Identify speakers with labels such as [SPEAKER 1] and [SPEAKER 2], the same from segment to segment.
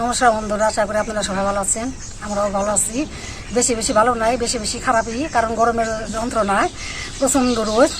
[SPEAKER 1] নমস্কার বন্ধুরা, আশা করি আপনারা সবাই ভালো আছেন। আমরাও ভালো আছি। বেশি বেশি ভালো নাই, বেশি বেশি খারাপই, কারণ গরমের যন্ত্রণায় প্রচণ্ড রোদ।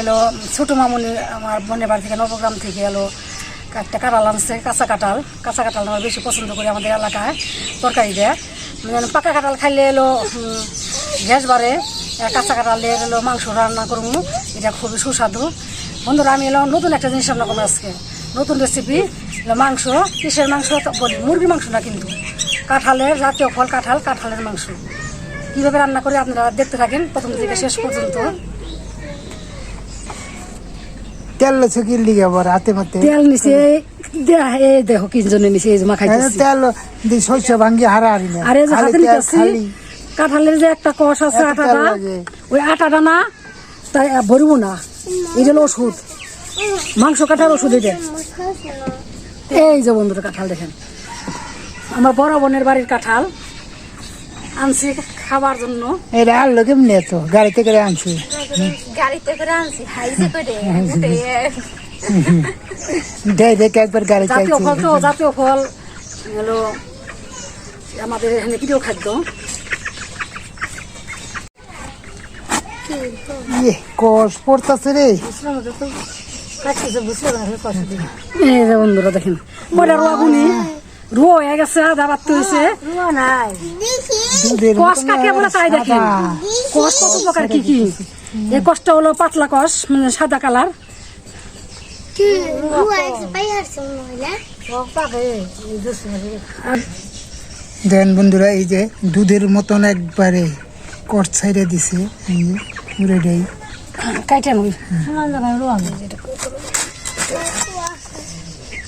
[SPEAKER 1] এলো ছোটো মামুনি আমার বোনের বাড়ি থেকে, নবগ্রাম থেকে এলো একটা কাঁঠাল আনছে, কাঁচা কাঁঠাল। কাঁচা কাঁঠাল আমরা বেশি পছন্দ করি আমাদের এলাকায়, তরকারি দেয়। মানে পাকা কাঁঠাল খাইলে এলো গ্যাস বাড়ে কাঁচা কাঁঠাল দিয়ে এলো মাংস রান্না করব। এটা খুবই সুস্বাদু। বন্ধুরা, আমি এলো নতুন একটা জিনিস রান্না করব আজকে। নতুন রেসিপি মাংস কিসের মাংস বলি মুরগির মাংস না কিন্তু। কাঁঠালের জাতীয় ফল কাঁঠাল কাঁঠালের মাংস। কীভাবে রান্না করে আপনারা দেখতে থাকেন প্রথম থেকে শেষ পর্যন্ত।
[SPEAKER 2] তেল লছে কি লিগে আবার হাতে মাতে
[SPEAKER 1] তেল নিচে এই দেখো কি জন্য নিচে এই যে মাখাইতেছি।
[SPEAKER 2] তেল দি শস্য ভাঙ্গি হারা হারি না।
[SPEAKER 1] আর এই যে হাতে নিতেছি কাঁঠালের যে একটা কষ আছে আটাটা ওই আটাটা না তাই ভরবো না। এটা হলো ওষুধ। মাংস কাটার ওষুধ এটা। এই যে বন্ধুরা কাঁঠাল দেখেন। আমার বড় বোনের বাড়ির কাঁঠাল আনছি খাবার জন্য।
[SPEAKER 2] এটা আনলো কেমনি এত? গাড়িতে করে আনছি।
[SPEAKER 3] গাড়িতে করে আনছি হাইজে করে।
[SPEAKER 2] দেয় দেখে একবার গাড়িতে
[SPEAKER 1] জাতীয় ফল তো জাতীয় ফল। হলো আমাদের এখানে প্রিয় খাদ্য।
[SPEAKER 2] ইয়ে কষ পড়তাছে রে।
[SPEAKER 1] এই যে বন্ধুরা দেখেন বড় রোয়া হয়ে গেছে আধা বাত্ত হয়েছে।
[SPEAKER 2] দুধের
[SPEAKER 1] কষ
[SPEAKER 2] মতন
[SPEAKER 1] কাকে বলে তাই দেখেন
[SPEAKER 2] সাদা।
[SPEAKER 1] কষ কত প্রকার কি কি? এই কষ্ট হলো পাতলা কষ মানে সাদা কালার।
[SPEAKER 2] দেন বন্ধুরা এই যে দুধের মতন একবারে কট সাইডে দিছে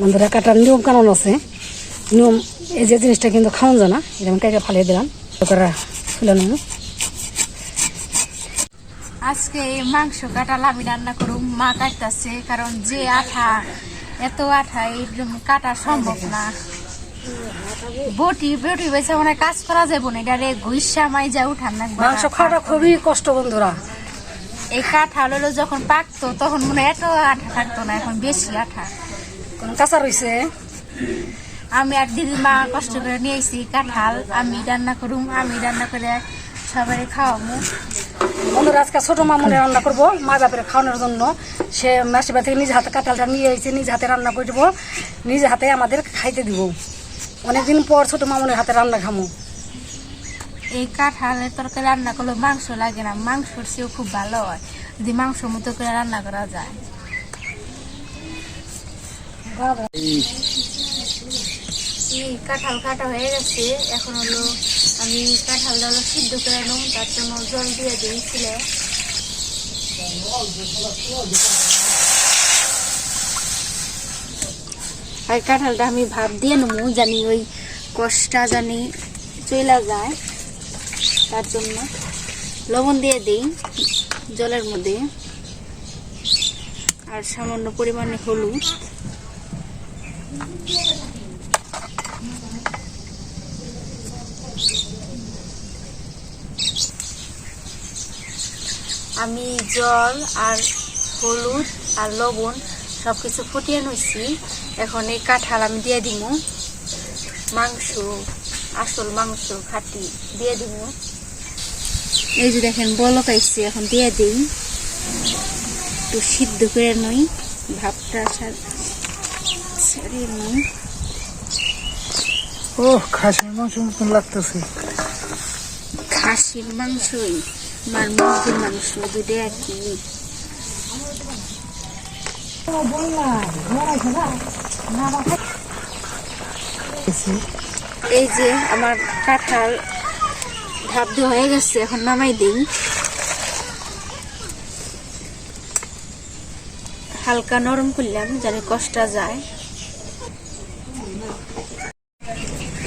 [SPEAKER 1] বন্ধুরা, কাটার নিয়ম কানুন আছে। নিয়ম, এই যে জিনিসটা কিন্তু খাওয়ান যায় না যেমন কাইটা ফালিয়ে দিলাম। ওরা ফুলে নেব।
[SPEAKER 3] আজকে মাংস কাটা লাভি রান্না করুম, মা কাটতেছে, কারণ যে আঠা, এত আঠা, এই কাটা সম্ভব না। বটি বটি বেছে মানে কাজ করা যাব না এটা রে ঘুষা মাই যা উঠান না
[SPEAKER 1] মাংস খাওয়াটা খুবই কষ্ট বন্ধুরা।
[SPEAKER 3] এই কাঁঠাল হলো যখন পাকতো তখন মনে এত আঠা থাকতো না এখন বেশি আঠা।
[SPEAKER 1] কোন কাঁচা রয়েছে
[SPEAKER 3] আমি আর দিদি মা কষ্ট করে নিয়ে এসেছি কাঁঠাল আমি রান্না করুম আমি রান্না করে সবাই খাওয়াবো
[SPEAKER 1] বন্ধুরা আজকে ছোট মামুনে রান্না করব মা বাপের খাওয়ানোর জন্য। সে মাসি বাড়ি থেকে নিজ হাতে কাঁঠালটা নিয়ে এসেছে নিজ হাতে রান্না করে দেবো নিজ হাতে আমাদের খাইতে দিব। অনেকদিন পর ছোট মামুনের হাতে রান্না খামো।
[SPEAKER 3] এই কাঁঠালের তরকারি রান্না করলে মাংস লাগে না, মাংসর চেয়েও খুব ভালো হয়। যদি মাংস মতো করে রান্না করা যায়। এই কাঁঠাল কাটা হয়ে গেছে, এখন হলো আমি কাঁঠালটা হলো সিদ্ধ করে নেব, তার জন্য জল দিয়ে দিয়েছিল আর কাঁঠালটা আমি ভাব দিয়ে নেব, জানি ওই কষটা জানি চইলা যায়। তার জন্য লবণ দিয়ে দিই জলের মধ্যে। আর সামান্য পরিমাণে হলুদ। আমি জল আর হলুদ আর লবণ সব কিছু ফুটিয়ে নিচ্ছি এখন এই কাঁঠাল আমি দিয়ে দিব। মাংস আসল মাংস খাটি দিয়ে দিব। এই যে দেখেন বলক আইসছে এখন দিয়ে দিই। একটু সিদ্ধ করে নই ভাবটা ছাড়িয়ে নিই।
[SPEAKER 2] ও খাসির মাংস মতন লাগতেছে।
[SPEAKER 3] খাসির মাংসই আর মুরগির মাংস দুটো একই এই যে আমার কাঁঠাল ধাপ দেওয়া হয়ে গেছে, এখন নামাই দিই। হালকা নরম করলাম, যেন কষ্টটা যায়।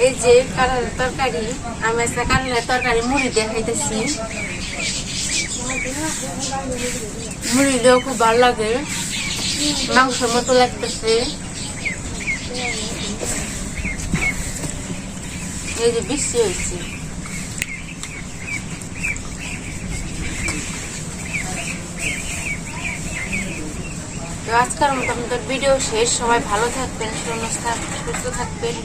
[SPEAKER 3] এই যে কালারের তরকারি, আমি একটা কালারের তরকারি মুড়ি দিয়ে খাইতেছি। মুড়ি দিয়েও খুব ভালো লাগে। মাংসের মতো লাগতেছে। এই যে বৃষ্টি হয়েছে। তো আজকের মতো আমাদের ভিডিও শেষ। সবাই ভালো থাকবেন, সুস্থ থাকবেন।